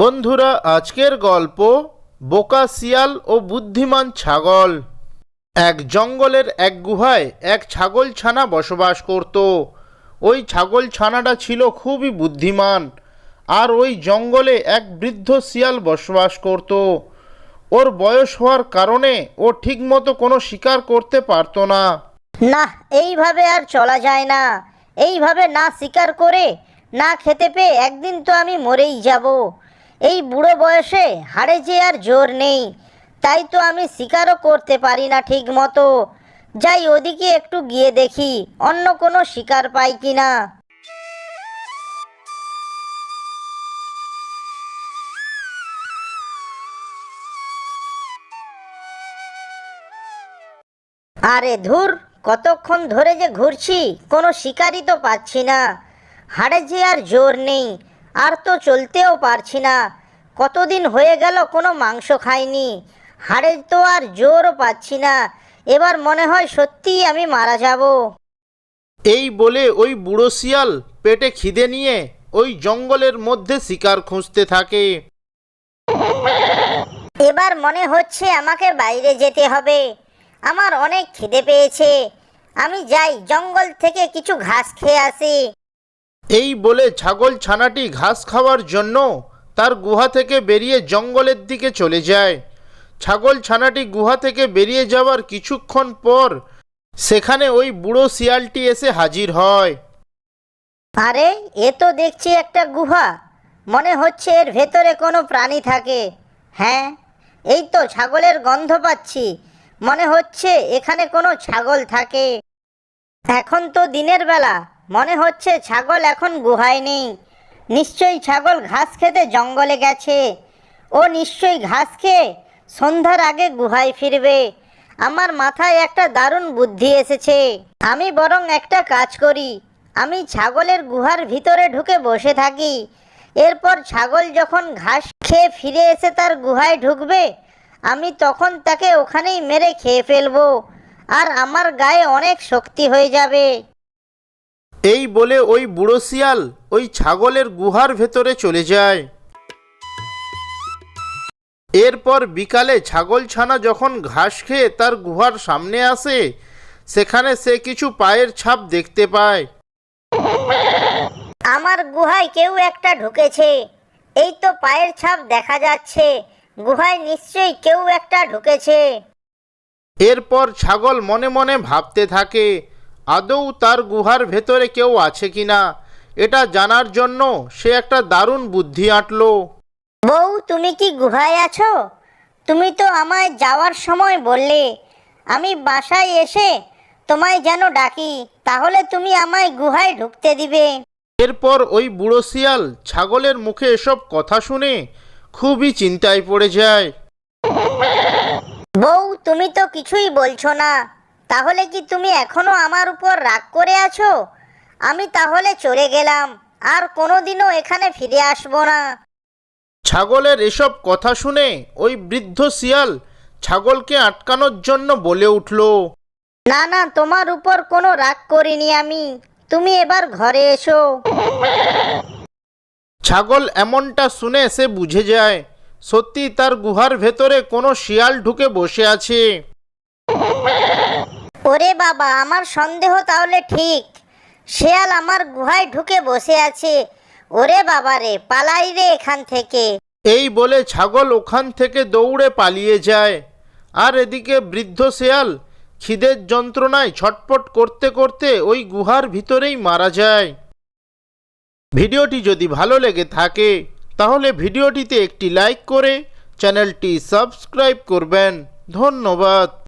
বন্ধুরা, আজকের গল্প বোকা, শিয়াল ও বুদ্ধিমান ছাগল। এক জঙ্গলের এক গুহায় এক ছাগল ছানা বসবাস করত। ওই ছাগল ছানাটা ছিল খুবই বুদ্ধিমান আর ওই জঙ্গলে এক বৃদ্ধ শিয়াল বসবাস করত। ওর বয়স হওয়ার কারণে ও ঠিকমতো কোনো শিকার করতে পারতো না। না, এইভাবে আর চলা যায় না। এইভাবে না শিকার করে না খেতে পেয়ে একদিন তো আমি মরেই যাব। এই বুড়ো বয়সে হাড়ে যে আর জোর নেই, তাই তো আমি শিকারও করতে পারি না ঠিক মতো যাই ওদিকে একটু গিয়ে দেখি, অন্য কোনো শিকার পাই কি না আরে ধুর, কতক্ষণ ধরে যে ঘুরছি, কোনো শিকারই তো পাচ্ছি না। হাড়ে যে আর জোর নেই আর তো চলতেও পারছি না। কতদিন হয়ে গেল কোনো মাংস খাইনি। হাড়ে তো আর জোরও পাচ্ছি না। এবার মনে হয় সত্যিই আমি মারা যাব। এই বলে ওই বুড়ো শিয়াল পেটে খিদে নিয়ে ওই জঙ্গলের মধ্যে শিকার খুঁজতে থাকে। এবার মনে হচ্ছে আমাকে বাইরে যেতে হবে। আমার অনেক খিদে পেয়েছে। আমি যাই জঙ্গল থেকে কিছু ঘাস খেয়ে আসি। এই বলে ছাগল ছানাটি ঘাস খাওয়ার জন্য তার গুহা থেকে বেরিয়ে জঙ্গলের দিকে চলে যায়। ছাগল ছানাটি গুহা থেকে বেরিয়ে যাওয়ার কিছুক্ষণ পর সেখানে ওই বুড়ো শিয়ালটি এসে হাজির হয়। আরে, এ তো দেখছি একটা গুহা। মনে হচ্ছে এর ভেতরে কোনো প্রাণী থাকে। হ্যাঁ এই তো ছাগলের গন্ধ পাচ্ছি। মনে হচ্ছে এখানে কোনো ছাগল থাকে। এখন তো দিনের বেলা। মনে হচ্ছে ছাগল এখন গুহায় নেই। নিশ্চয়ই ছাগল ঘাস খেতে জঙ্গলে গেছে। ও নিশ্চয়ই ঘাস খেয়ে সন্ধ্যার আগে গুহায় ফিরবে। আমার মাথায় একটা দারুণ বুদ্ধি এসেছে। আমি বরং একটা কাজ করি। আমি ছাগলের গুহার ভিতরে ঢুকে বসে থাকি। এরপর ছাগল যখন ঘাস খেয়ে ফিরে এসে তার গুহায় ঢুকবে, আমি তখন তাকে ওখানেই মেরে খেয়ে ফেলব। আর আমার গায়ে অনেক শক্তি হয়ে যাবে। এই বলে ওই বুড়ো শিয়াল ওই ছাগলের গুহার ভেতরে চলে যায়। এরপর বিকালে ছাগল ছানা যখন ঘাস খেয়ে তার গুহার সামনে আসে সেখানে সে কিছু পায়ের ছাপ দেখতে পায়। আমার গুহায় কেউ একটা ঢুকেছে। এই তো পায়ের ছাপ দেখা যাচ্ছে। গুহায় নিশ্চয়ই কেউ একটা ঢুকেছে। এরপর ছাগল মনে মনে ভাবতে থাকে আদৌ তার গুহার ভেতরে কেউ আছে কিনা এটা জানার জন্য সে একটা দারুণ বুদ্ধি আঁটলো। বউ তুমি কি গুহায় আছো? তুমি তো আমায় যাওয়ার সময় বললে আমি বাসায় এসে তোমায় যেন ডাকি তাহলে তুমি আমায় গুহায় ঢুকতে দিবে। এরপর ওই বুড়ো শিয়াল ছাগলের মুখে এসব কথা শুনে খুবই চিন্তায় পড়ে যায়। বউ তুমি তো কিছুই বলছো না। তাহলে কি তুমি এখনও আমার উপর রাগ করে আছো? আমি তাহলে চলে গেলাম আর কোনোদিনও এখানে ফিরে আসব না। ছাগলের এসব কথা শুনে ওই বৃদ্ধ শিয়াল ছাগলকে আটকানোর জন্য বলে উঠল না না তোমার উপর কোনো রাগ করিনি আমি। তুমি এবার ঘরে এসো। ছাগল এমনটা শুনে সে বুঝে যায় সত্যি তার গুহার ভেতরে কোনো শিয়াল ঢুকে বসে আছে। ওরে বাবা, আমার সন্দেহ তাহলে ঠিক। শেয়াল আমার গুহায় ঢুকে বসে আছে। ওরে বাবা রে, পালাই রে এখান থেকে। এই বলে ছাগল ওখান থেকে দৌড়ে পালিয়ে যায়। আর এদিকে বৃদ্ধ শেয়াল খিদের যন্ত্রণায় ছটপট করতে করতে ওই গুহার ভিতরেই মারা যায়। ভিডিওটি যদি ভালো লেগে থাকে, তাহলে ভিডিওটিতে একটি লাইক করে চ্যানেলটি সাবস্ক্রাইব করবেন। ধন্যবাদ।